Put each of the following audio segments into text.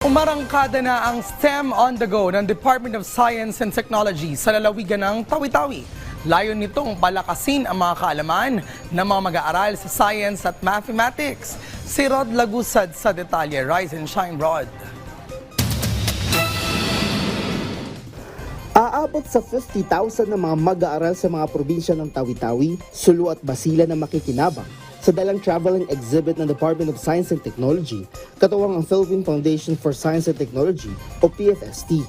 Umarangkada na ang STEM on the go ng Department of Science and Technology sa lalawigan ng Tawi-Tawi. Layon nitong palakasin ang mga kaalaman ng mga mag-aaral sa science at mathematics. Si Rod Lagusad sa detalye. Rise and shine, Rod. Aabot sa 50,000 na mga mag-aaral sa mga probinsya ng Tawi-Tawi, Sulu at Basila na makikinabang sa dalang traveling exhibit ng Department of Science and Technology, katuwang ang Philippine Foundation for Science and Technology o PFST.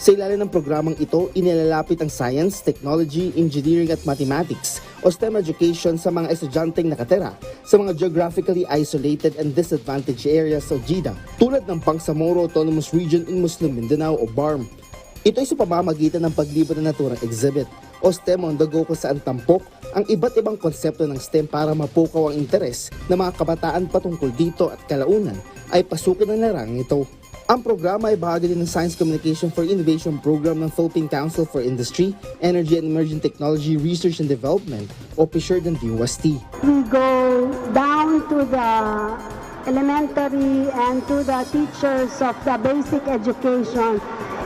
Sa ilalim ng programang ito, inilalapit ang science, technology, engineering at mathematics o STEM education sa mga estudyanteng nakatira sa mga geographically isolated and disadvantaged areas o GIDA tulad ng Bangsamoro Autonomous Region in Muslim Mindanao o BARM ito ay sa pamamagitan ng paglibot ng naturang exhibit o STEM on the go kung saan tampok ang iba't ibang konsepto ng STEM para mapukaw ang interes ng mga kabataan patungkol dito at kalaunan ay pasukin ng larang ito. Ang programa ay bahagi din ng Science Communication for Innovation Program ng Philippine Council for Industry, Energy and Emerging Technology Research and Development o PSURD ng DUST. we go down to the elementary and to the teachers of the basic education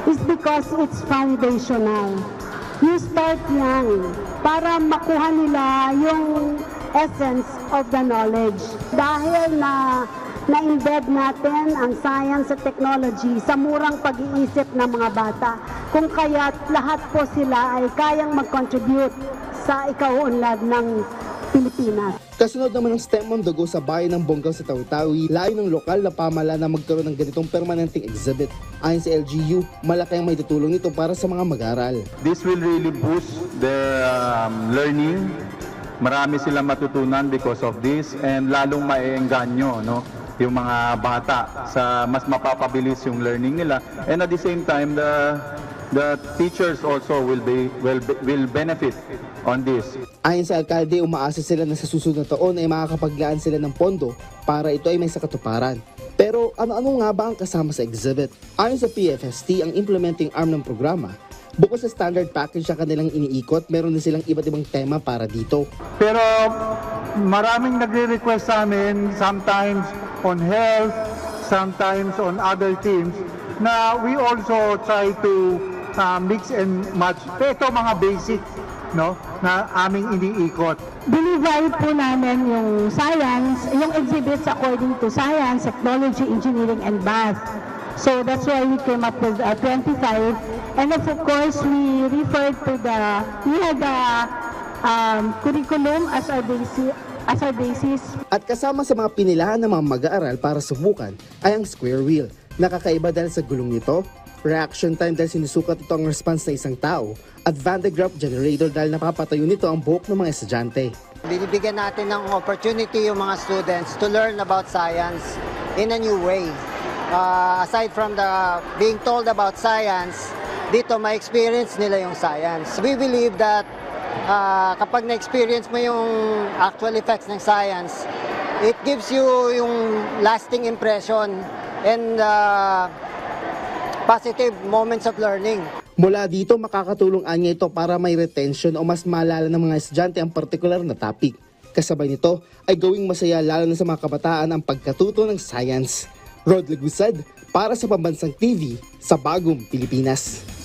is because it's foundational. You start young para makuha nila yung essence of the knowledge. Dahil na na-embed natin ang science at technology sa murang pag-iisip ng mga bata. Kung kaya't lahat po sila ay kayang mag-contribute sa ikaunlad ng Pilipinas. Kasunod naman ng STEM on the go sa bayan ng Bonggao sa Tawi-Tawi, layo ng lokal na pamahala na magkaroon ng ganitong permanenteng exhibit. Ayon sa LGU, malaki ang may tutulong nito para sa mga mag-aaral. This will really boost their um, learning. Marami silang matutunan because of this and lalong maiengganyo no yung mga bata sa mas mapapabilis yung learning nila and at the same time the the teachers also will be will will benefit on this Ayon sa alkalde, umaasa sila na sa susunod na taon ay makakapaglaan sila ng pondo para ito ay may sakatuparan. Pero ano-ano nga ba ang kasama sa exhibit? Ayon sa PFST, ang implementing arm ng programa, bukod sa standard package sa kanilang iniikot, meron din silang iba't ibang tema para dito. Pero maraming nagre-request sa amin, sometimes on health, sometimes on other themes, na we also try to uh, mix and match. Ito mga basic no, na aming iniikot. Dinivide po namin yung science, yung exhibits according to science, technology, engineering, and math. So that's why we came up with uh, 25. And of course, we referred to the, we had the um, curriculum as our basis, as our basis At kasama sa mga pinilahan ng mga mag-aaral para subukan ay ang square wheel. Nakakaiba dahil sa gulong nito, reaction time dahil sinusukat ito ang response ng isang tao, at Van de Graaff generator dahil napapatayo nito ang buhok ng mga estudyante. Binibigyan natin ng opportunity yung mga students to learn about science in a new way. Uh, aside from the being told about science, dito ma-experience nila yung science. We believe that uh, kapag na-experience mo yung actual effects ng science, it gives you yung lasting impression and uh, positive moments of learning. Mula dito, makakatulong anya ito para may retention o mas maalala ng mga estudyante ang partikular na topic. Kasabay nito ay gawing masaya lalo na sa mga kabataan ang pagkatuto ng science. Rod Lagusad para sa Pambansang TV sa Bagong Pilipinas.